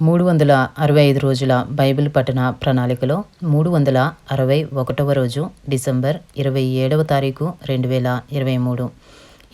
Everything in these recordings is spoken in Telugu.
మూడు వందల అరవై ఐదు రోజుల బైబిల్ పఠన ప్రణాళికలో మూడు వందల అరవై ఒకటవ రోజు డిసెంబర్ ఇరవై ఏడవ తారీఖు రెండు వేల ఇరవై మూడు.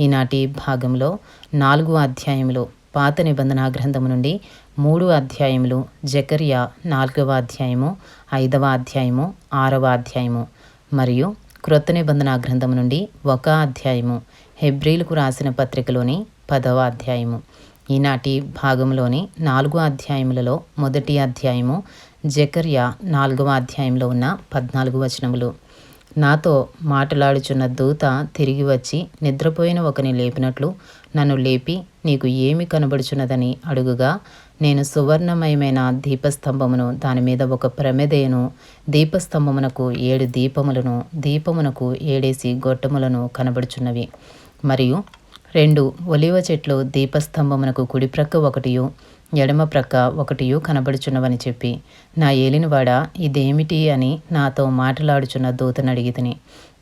ఈనాటి భాగంలో నాలుగు అధ్యాయములు పాత నిబంధన గ్రంథము నుండి మూడు అధ్యాయములు జకర్యా నాలుగవ అధ్యాయము ఐదవ అధ్యాయము ఆరవ అధ్యాయము మరియు క్రొత్త నిబంధన గ్రంథము నుండి ఒక అధ్యాయము హెబ్రిలకు రాసిన పత్రికలోని పదవ అధ్యాయము. ఈనాటి భాగంలోని నాలుగు అధ్యాయములలో మొదటి అధ్యాయము జకర్య నాలుగవ అధ్యాయంలో ఉన్న పద్నాలుగు వచనములు. నాతో మాట్లాడుచున్న దూత తిరిగి వచ్చి నిద్రపోయిన ఒకని లేపినట్లు నన్ను లేపి నీకు ఏమి కనబడుచున్నదని అడుగుగా నేను సువర్ణమయమైన దీపస్తంభమును దాని మీద ఒక ప్రమెదయను దీపస్తంభమునకు ఏడు దీపములను దీపమునకు ఏడేసి గొట్టములను కనబడుచున్నవి. మరియు రెండు ఒలివ చెట్లు దీపస్తంభమునకు కుడిప్రక్క ఒకటియు ఎడమ ప్రక్క ఒకటియు కనబడుచున్నవని చెప్పి నా ఏలినవాడ ఇదేమిటి అని నాతో మాట్లాడుచున్న దూతను అడిగితిని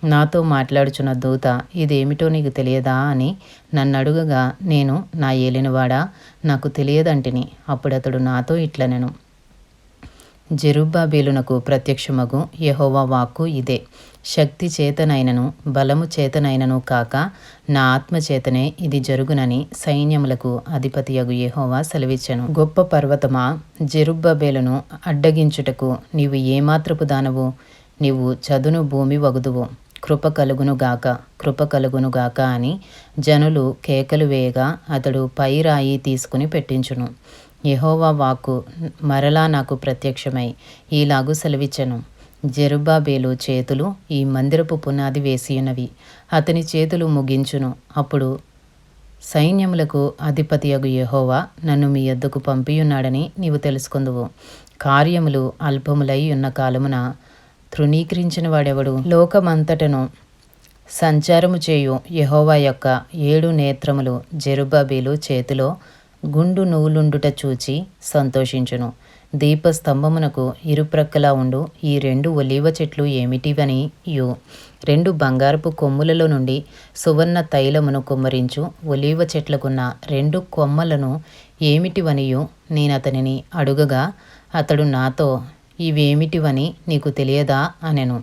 నాతో మాట్లాడుచున్న దూత ఇదేమిటో నీకు తెలియదా అని నన్ను అడుగగా నేను నా ఏలినవాడా నాకు తెలియదంటిని అప్పుడతడు నాతో ఇట్లనెను. జెరుబ్బాబేలునకు ప్రత్యక్షమగు యహోవా వాక్కు ఇదే. శక్తి చేతనైనను బలము చేతనైనను కాక నా ఆత్మ చేతనే ఇది జరుగునని సైన్యములకు అధిపతియగు యహోవా సెలవిచ్చెను. గొప్ప పర్వతమా జెరుబ్బబేలును అడ్డగించుటకు నీవు ఏమాత్రపు దానవు? నీవు చదును భూమి వగుదువు. కృప కలుగునుగాక కృప కలుగునుగాక అని జనులు కేకలు వేయగా అతడు పై రాయి తీసుకుని పెట్టించును. యహోవా వాక్కు మరలా నాకు ప్రత్యక్షమై ఈలాగు సెలవిచ్చను. జెరుబాబేలు చేతులు ఈ మందిరపు పునాది వేసియున్నవి. అతని చేతులు ముగించును. అప్పుడు సైన్యములకు అధిపతియగు యహోవా నన్ను మీ యొద్దకు పంపియున్నాడని నీవు తెలుసుకుందువు. కార్యములు అల్పములై ఉన్న కాలమున తృణీకరించిన వాడెవడు లోకమంతటను సంచారము చేయు యహోవా యొక్క ఏడు నేత్రములు జెరుబాబేలు చేతిలో గుండు నువ్వులుండుట చూచి సంతోషించును. దీపస్తంభమునకు ఇరుప్రక్కలా ఉండు. ఈ రెండు ఒలీవ చెట్లు ఏమిటివని యు. రెండు బంగారపు కొమ్ములలో నుండి సువర్ణ తైలమును కుమ్మరించు. ఒలీవ చెట్లకున్న రెండు కొమ్మలను ఏమిటివనియు నేనతనిని అడుగగా అతడు నాతో ఇవేమిటివని నీకు తెలియదా? అనెను.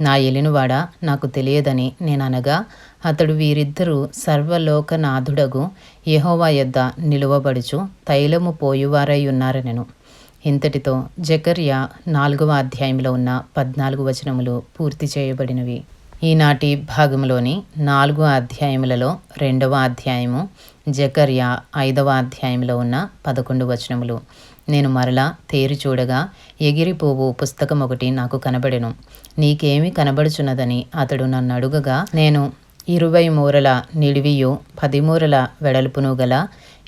నా ఎలినవాడ? నాకు తెలియదని నేననగా అతడు వీరిద్దరూ సర్వలోకనాథుడగు యహోవా యొద్ద నిలువబడుచు తైలము పోయువారై ఉన్నారనెను. ఇంతటితో జకర్యా నాలుగవ అధ్యాయంలో ఉన్న పద్నాలుగు వచనములు పూర్తి చేయబడినవి. ఈనాటి భాగంలోని నాలుగు అధ్యాయములలో రెండవ అధ్యాయము జకర్యా ఐదవ అధ్యాయంలో ఉన్న పదకొండు వచనములు. నేను మరలా తేరి చూడగా ఎగిరిపోవు పుస్తకం ఒకటి నాకు కనబడెను. నీకేమి కనబడుచున్నదని అతడు నన్ను అడుగగా నేను ఇరవై మూరల నిడివియు పదిమూరల వెడల్పును గల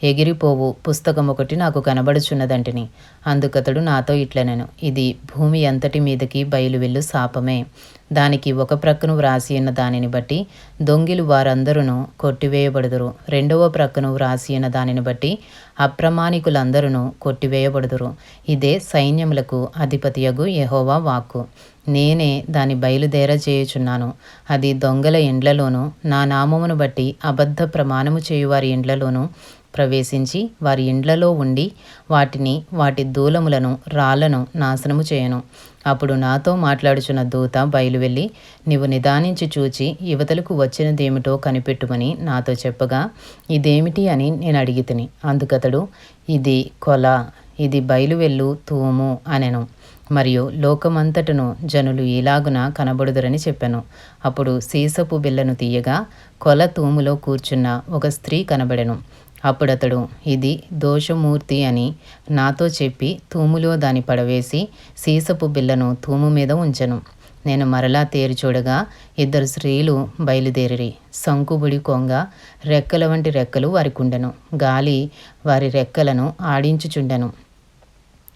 ఎగిరిపోవు పుస్తకం ఒకటి నాకు కనబడుచున్నదంటిని. అందుకతడు నాతో ఇట్లనెను. ఇది భూమి అంతటి మీదకి బయలువెళ్ళు శాపమే. దానికి ఒక ప్రక్కను వ్రాసి ఉన్న దానిని బట్టి దొంగిలు వారందరూ కొట్టివేయబడుదురు. రెండవ ప్రక్కను వ్రాసి ఉన్న దానిని బట్టి అప్రమాణికులందరూ కొట్టివేయబడుదురు. ఇదే సైన్యములకు అధిపతియగు యహోవా వాక్కు. నేనే దాని బయలుదేర చేయుచున్నాను అది దొంగల ఇండ్లలోనూ నా నామమును బట్టి అబద్ధ ప్రమాణము చేయువారి ఇండ్లలోనూ ప్రవేశించి వారి ఇండ్లలో ఉండి వాటిని వాటి దూలములను రాళ్ళను నాశనము చేయను. అప్పుడు నాతో మాట్లాడుచున్న దూత బయలువెళ్ళి నీవు నిదానించి చూచి యువతలకు వచ్చినదేమిటో కనిపెట్టుమని నాతో చెప్పగా ఇదేమిటి అని నేను అడిగి తిని అందుకతడు ఇది కొల ఇది బయలువెళ్ళు తూము అనెను. మరియు లోకమంతటను జనులు ఇలాగున కనబడుదురని చెప్పాను. అప్పుడు సీసపు బిల్లను తీయగా కొల తూములో కూర్చున్న ఒక స్త్రీ కనబడెను. అప్పుడతడు ఇది దోషమూర్తి అని నాతో చెప్పి తూములో దాని పడవేసి సీసపు బిల్లను తూము మీద ఉంచను. నేను మరలా తేరు చూడగా ఇద్దరు స్త్రీలు బయలుదేరి సంకుబుడి కొంగ రెక్కల వంటి రెక్కలు వారికుండెను. గాలి వారి రెక్కలను ఆడించుచుండెను.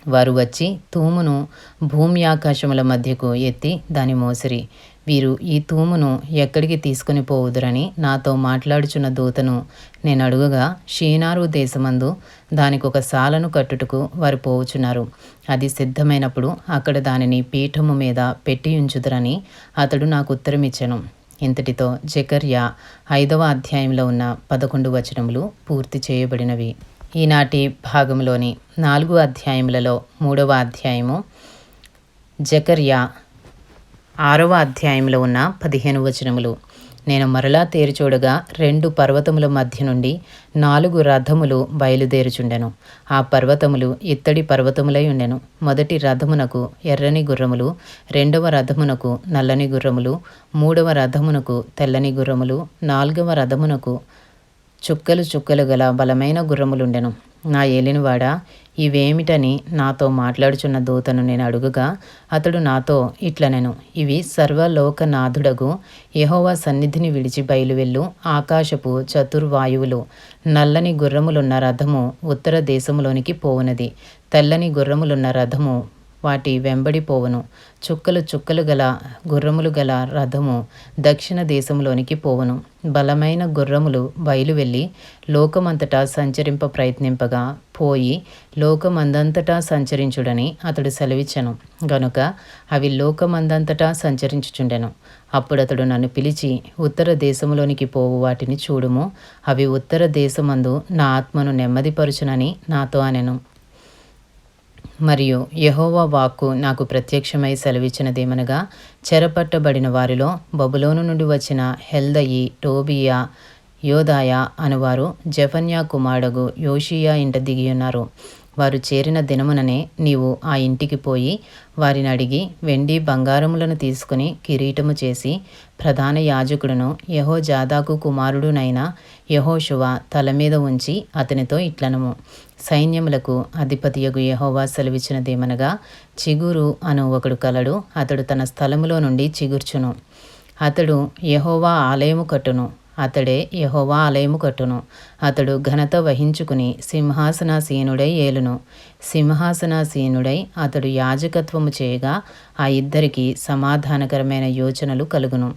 వారు వచ్చి తూమును భూమి ఆకాశముల మధ్యకు ఎత్తి దాని మోసిరి. వీరు ఈ తూమును ఎక్కడికి తీసుకుని పోవుదురని నాతో మాట్లాడుచున్న దూతను నేను అడుగగా షీనారు దేశమందు దానికి ఒక సాలను కట్టుటకు వారు పోవుచున్నారు. అది సిద్ధమైనప్పుడు అక్కడ దానిని పీఠము మీద పెట్టి ఉంచుదురని అతడు నాకు ఉత్తరమిచ్చెను. ఇంతటితో జకర్య ఐదవ అధ్యాయంలో ఉన్న పదకొండు వచనములు పూర్తి చేయబడినవి. ఈనాటి భాగంలోని నాలుగు అధ్యాయములలో మూడవ అధ్యాయము జకర్యా ఆరవ అధ్యాయంలో ఉన్న పదిహేను వచనములు. నేను మరలా తేరుచూడగా రెండు పర్వతముల మధ్య నుండి నాలుగు రథములు బయలుదేరుచుండెను. ఆ పర్వతములు ఇత్తడి పర్వతములై ఉండెను. మొదటి రథమునకు ఎర్రని గుర్రములు రెండవ రథమునకు నల్లని గుర్రములు మూడవ రథమునకు తెల్లని గుర్రములు నాలుగవ రథమునకు చుక్కలు చుక్కలు గల బలమైన గుర్రములుండెను. నా ఏలినవాడా ఇవేమిటని నాతో మాట్లాడుచున్న దూతను నేను అడుగుగా అతడు నాతో ఇట్లనెను. ఇవి సర్వలోకనాథుడగు యహోవా సన్నిధిని విడిచి బయలువెళ్ళు. ఆకాశపు చతుర్వాయువులు నల్లని గుర్రములున్న రథము ఉత్తర దేశములోనికి పోవునది. తెల్లని గుర్రములున్న రథము వాటి వెంబడి పోవును. చుక్కలు చుక్కలు గల గుర్రములు గల రథము దక్షిణ దేశంలోనికి పోవును. బలమైన గుర్రములు బయలువెళ్ళి లోకమంతటా సంచరింప ప్రయత్నింపగా పోయి లోకమందంతటా సంచరించుడని అతడు సెలవిచ్చను. గనుక అవి లోకమందంతటా సంచరించుచుండెను. అప్పుడతడు నన్ను పిలిచి ఉత్తర దేశంలోనికి పోవు వాటిని చూడుము. అవి ఉత్తర దేశమందు నా ఆత్మను నెమ్మదిపరుచునని నాతో అనెను. మరియు యహోవా వాక్కు నాకు ప్రత్యక్షమై సెలవిచ్చినదేమనగా చెరపట్టబడిన వారిలో బబులోను నుండి వచ్చిన హెల్దయి టోబియా యోదాయ అనువారు జఫన్యా కుమారుడు యోషియా ఇంట దిగియున్నారు. వారు చేరిన దినముననే నీవు ఆ ఇంటికి పోయి వారిని అడిగి వెండి బంగారములను తీసుకుని కిరీటము చేసి ప్రధాన యాజకుడును యహో జాదాకు కుమారుడునైన యహోశువ తల మీద ఉంచి అతనితో ఇట్లనము. సైన్యములకు అధిపతియగు యహోవా సెలవిచ్చినదేమనగా చిగురు అను ఒకడు కలడు అతడు తన స్థలములో నుండి చిగుర్చును. అతడు యహోవా ఆలయము కట్టును. అతడే యహోవా ఆలయము కట్టును. అతడు ఘనత వహించుకుని సింహాసనాసీనుడై ఏలును. సింహాసనాసీనుడై అతడు యాజకత్వము చేయగా ఆ ఇద్దరికి సమాధానకరమైన యోచనలు కలుగును.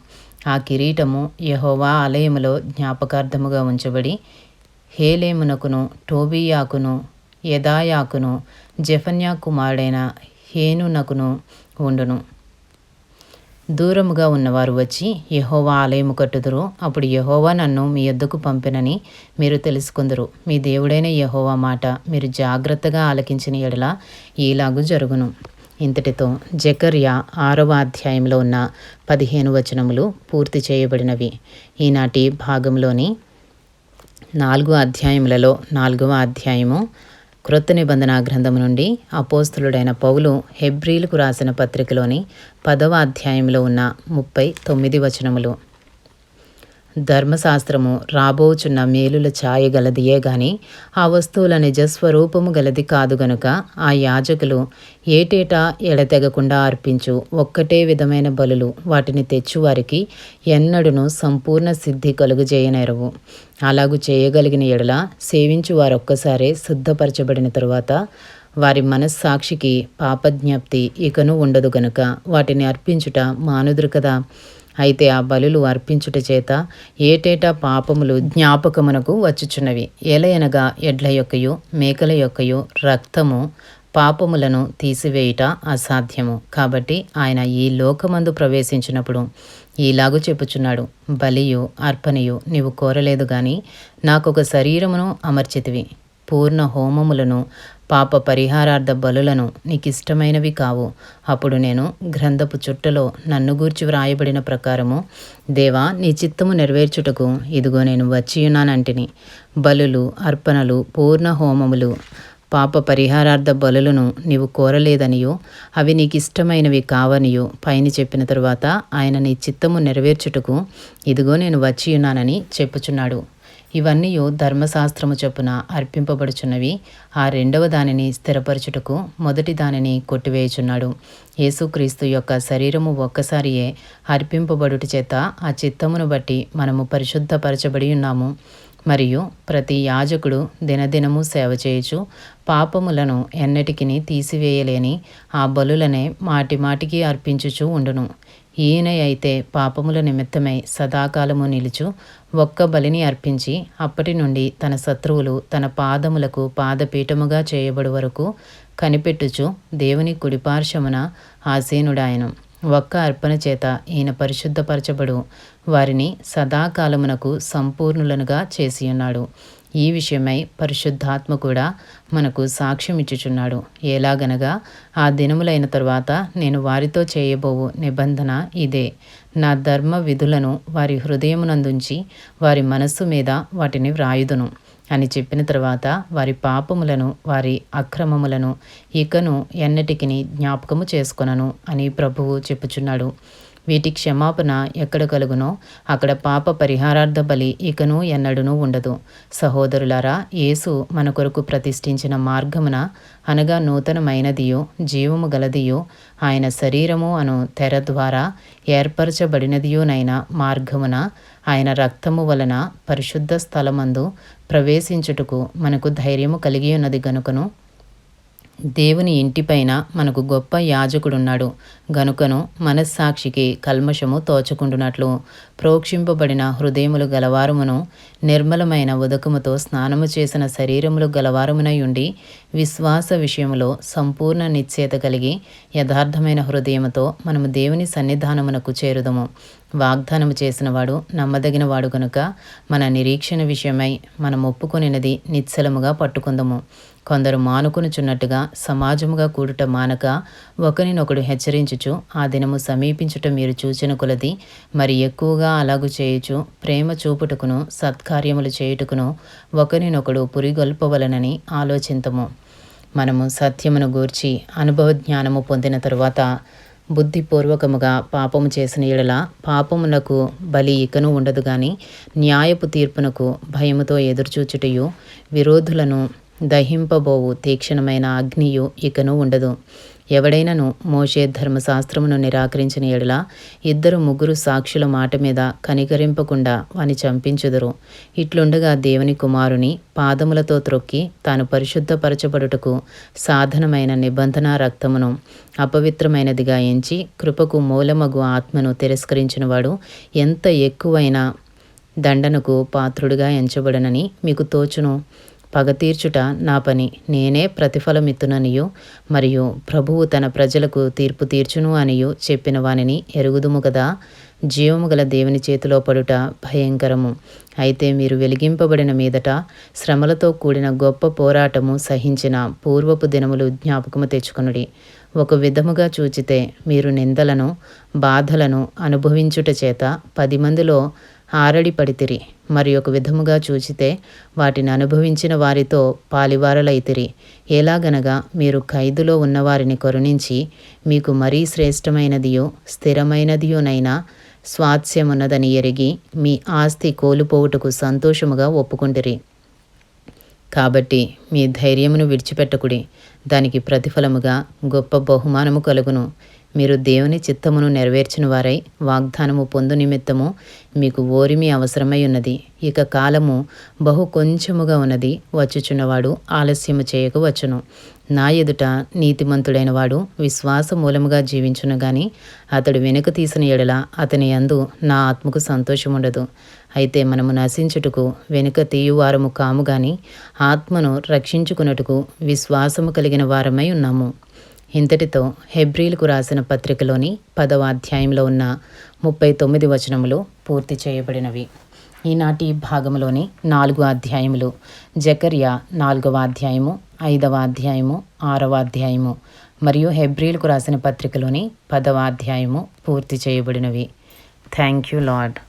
ఆ కిరీటము యహోవా ఆలయములో జ్ఞాపకార్థముగా ఉంచబడి హేలేమునకును టోబియాకును యదాయాకును జఫన్యా కుమారుడైన హేనునకును ఉండును. దూరముగా ఉన్నవారు వచ్చి యహోవా ఆలయము కట్టుదురు. అప్పుడు యహోవా నన్ను మీ యొద్దకు పంపినని మీరు తెలుసుకుందరు. మీ దేవుడైన యహోవా మాట మీరు జాగ్రత్తగా ఆలకించిన ఎడల ఈలాగు జరుగును. ఇంతటితో జకర్యా ఆరవ అధ్యాయంలో ఉన్న పదిహేను వచనములు పూర్తి చేయబడినవి. ఈనాటి భాగంలోని నాలుగు అధ్యాయములలో నాలుగవ అధ్యాయము క్రొత్త నిబంధన గ్రంథము నుండి అపోస్తులుడైన పౌలు హెబ్రీలకు రాసిన పత్రికలోని పదవ అధ్యాయంలో ఉన్న ముప్పై తొమ్మిది వచనములు. ధర్మశాస్త్రము రాబోచున్న మేలుల ఛాయ గలదియే గాని ఆ వస్తువుల నిజస్వరూపము గలది కాదు గనుక ఆ యాజకులు ఏటేటా ఎడతెగకుండా అర్పించు ఒక్కటే విధమైన బలులు వాటిని తెచ్చువారికి ఎన్నడును సంపూర్ణ సిద్ధి కలుగుజేయనేరవు. అలాగు చేయగలిగిన ఎడల సేవించు వారొక్కసారే శుద్ధపరచబడిన తరువాత వారి మనస్సాక్షికి పాపజ్ఞప్తి ఇకను ఉండదు గనుక వాటిని అర్పించుట మానుదురు కదా. అయితే ఆ బలులు అర్పించుట చేత ఏటేటా పాపములు జ్ఞాపకమునకు వచ్చుచున్నవి. ఎలయనగా ఎడ్ల యొక్కయు మేకల యొక్కయు రక్తము పాపములను తీసివేయుట అసాధ్యము. కాబట్టి ఆయన ఈ లోకమందు ప్రవేశించినప్పుడు ఈలాగు చెప్పుచున్నాడు బలియు అర్పణయు నీవు కోరలేదు గాని నాకొక శరీరమును అమర్చితివి. పూర్ణ హోమములను పాప పరిహారార్థ బలులను నీకిష్టమైనవి కావు. అప్పుడు నేను గ్రంథపు చుట్టలో నన్ను గూర్చి వ్రాయబడిన ప్రకారము దేవా నీ చిత్తము నెరవేర్చుటకు ఇదిగో నేను వచ్చియున్నానంటిని. బలులు అర్పణలు పూర్ణ హోమములు పాప పరిహారార్థ బలులను నీవు కోరలేదనియో అవి నీకు ఇష్టమైనవి కావనియో. పైన చెప్పిన తరువాత ఆయన నీ చిత్తము నెరవేర్చుటకు ఇదిగో నేను వచ్చియున్నానని చెప్పుచున్నాడు. ఇవన్నీ ధర్మశాస్త్రము చొప్పున అర్పింపబడుచున్నవి. ఆ రెండవ దానిని స్థిరపరచుటకు మొదటి దానిని కొట్టివేయుచున్నాడు. యేసుక్రీస్తు యొక్క శరీరము ఒక్కసారియే అర్పింపబడుట చేత ఆ చిత్తమును బట్టి మనము పరిశుద్ధపరచబడి ఉన్నాము. మరియు ప్రతి యాజకుడు దినదినము సేవ చేయుచు పాపములను ఎన్నటికిని తీసివేయలేని ఆ బలులనే మాటి మాటికి అర్పించుచు ఉండును. ఈయన అయితే పాపముల నిమిత్తమై సదాకాలము నిలుచు ఒక్క బలిని అర్పించి అప్పటి నుండి తన శత్రువులు తన పాదములకు పాదపీఠముగా చేయబడు వరకు కనిపెట్టుచు దేవుని కుడిపార్శ్వమున ఆసీనుడాయను. ఒక్క అర్పణ చేత ఈయన పరిశుద్ధపరచబడు. వారిని సదాకాలమునకు సంపూర్ణులనుగా చేసియున్నాడు. ఈ విషయమై పరిశుద్ధాత్మ కూడా మనకు సాక్ష్యం ఇచ్చుచున్నాడు. ఎలాగనగా ఆ దినములైన తరువాత నేను వారితో చేయబోవు నిబంధన ఇదే. నా ధర్మ విధులను వారి హృదయమునందుంచి వారి మనస్సు మీద వాటిని వ్రాయుదును. అని చెప్పిన తర్వాత వారి పాపములను వారి అక్రమములను ఇకను ఎన్నటికి జ్ఞాపకము చేసుకొనను అని ప్రభువు చెప్పుచున్నాడు. వీటి క్షమాపణ ఎక్కడ కలుగునో అక్కడ పాప పరిహారార్థ బలి ఇకను ఎన్నడూనూ ఉండదు. సహోదరులారా యేసు మన కొరకు ప్రతిష్ఠించిన మార్గమున అనగా నూతనమైనదియో జీవము గలదియో ఆయన శరీరము అను తెర ద్వారా ఏర్పరచబడినదియోనైన మార్గమున ఆయన రక్తము వలన పరిశుద్ధ స్థలమందు ప్రవేశించుటకు మనకు ధైర్యము కలిగి ఉన్నది గనుకను దేవుని ఇంటిపైన మనకు గొప్ప యాజకుడున్నాడు. గనుకను మనస్సాక్షికి కల్మషము తోచకుండునట్లు ప్రోక్షింపబడిన హృదయములు గలవారమును నిర్మలమైన ఉదకముతో స్నానము చేసిన శరీరములు గలవారమునై ఉండి విశ్వాస విషయములో సంపూర్ణ నిశ్చేత కలిగి యథార్థమైన హృదయముతో మనము దేవుని సన్నిధానమునకు చేరుదము. వాగ్దానము చేసినవాడు నమ్మదగిన వాడు కనుక మన నిరీక్షణ విషయమై మనం ఒప్పుకొనినది నిశ్చలముగా పట్టుకుందము. కొందరు మానుకొనుచున్నట్టుగా సమాజముగా కూడుట మానక ఒకరినొకడు హెచ్చరించుచు ఆ దినము సమీపించుట మీరు చూచిన కొలది మరి ఎక్కువగా అలాగు చేయుచు ప్రేమ చూపుటకును సత్కార్యములు చేయుటకును ఒకరినొకడు పురిగొల్పవలనని ఆలోచింతము. మనము సత్యమును గూర్చి అనుభవ జ్ఞానము పొందిన తరువాత బుద్ధిపూర్వకముగా పాపము చేసిన ఎడల పాపమునకు బలి ఇకను ఉండదు కానీ న్యాయపు తీర్పునకు భయముతో ఎదురుచూచుటయు విరోధులను దహింపబోవు తీక్షణమైన అగ్నియు ఇకను ఉండదు. ఎవడైనను మోషే ధర్మశాస్త్రమును నిరాకరించిన ఎడల ఇద్దరు ముగ్గురు సాక్షుల మాట మీద కనికరింపకుండా వాని చంపించుదురు. ఇట్లుండగా దేవుని కుమారుని పాదములతో త్రొక్కి తాను పరిశుద్ధపరచబడుటకు సాధనమైన నిబంధన రక్తమును అపవిత్రమైనదిగా ఎంచి కృపకు మూలమగు ఆత్మను తిరస్కరించినవాడు ఎంత ఎక్కువైన దండనకు పాత్రుడిగా ఎంచబడనని మీకు తోచును. పగ తీర్చుట నా పని. నేనే ప్రతిఫలమిత్తుననియు మరియు ప్రభువు తన ప్రజలకు తీర్పు తీర్చును అనియు చెప్పిన వానిని ఎరుగుదుము కదా జీవము గల దేవుని చేతిలో పడుట భయంకరము. అయితే మీరు వెలిగింపబడిన మీదట శ్రమలతో కూడిన గొప్ప పోరాటము సహించిన పూర్వపు దినములు జ్ఞాపకము తెచ్చుకొనుడి. ఒక విధముగా చూచితే మీరు నిందలను బాధలను అనుభవించుట చేత పది మందిలో ఆరడి పడితిరి మరి ఒక విధముగా చూచితే వాటిని అనుభవించిన వారితో పాలివారలైతిరి. ఎలాగనగా మీరు ఖైదులో ఉన్నవారిని కరుణించి మీకు మరీ శ్రేష్టమైనదియో స్థిరమైనదియోనైనా స్వాస్యమున్నదని ఎరిగి మీ ఆస్తి కోల్పోవుటకు సంతోషముగా ఒప్పుకుంటిరి. కాబట్టి మీ ధైర్యమును విడిచిపెట్టకుడి. దానికి ప్రతిఫలముగా గొప్ప బహుమానము కలుగును. మీరు దేవుని చిత్తమును నెరవేర్చిన వారై వాగ్దానము పొందు నిమిత్తము మీకు ఓరిమి అవసరమై ఉన్నది. ఇక కాలము బహు కొంచెముగా ఉన్నది. వచ్చుచున్నవాడు ఆలస్యము చేయక వచ్చును. నా ఎదుట నీతిమంతుడైన వాడు విశ్వాస మూలముగా జీవించును గాని అతడు వెనుక తీసిన ఎడల అతని అందు నా ఆత్మకు సంతోషముండదు. అయితే మనము నశించుటకు వెనుక తీయువారము కాము గాని ఆత్మను రక్షించుకున్నట్టుకు విశ్వాసము కలిగిన వారమై ఉన్నాము. ఇంతటితో హెబ్రిల్కు రాసిన పత్రికలోని పదవ అధ్యాయంలో ఉన్న ముప్పై తొమ్మిది వచనములు పూర్తి చేయబడినవి. ఈనాటి భాగంలోని నాలుగు అధ్యాయములు జకర్య నాలుగవ అధ్యాయము ఐదవ అధ్యాయము ఆరవ అధ్యాయము మరియు హెబ్రిల్కు రాసిన పత్రికలోని పదవ అధ్యాయము పూర్తి చేయబడినవి. Thank you lord.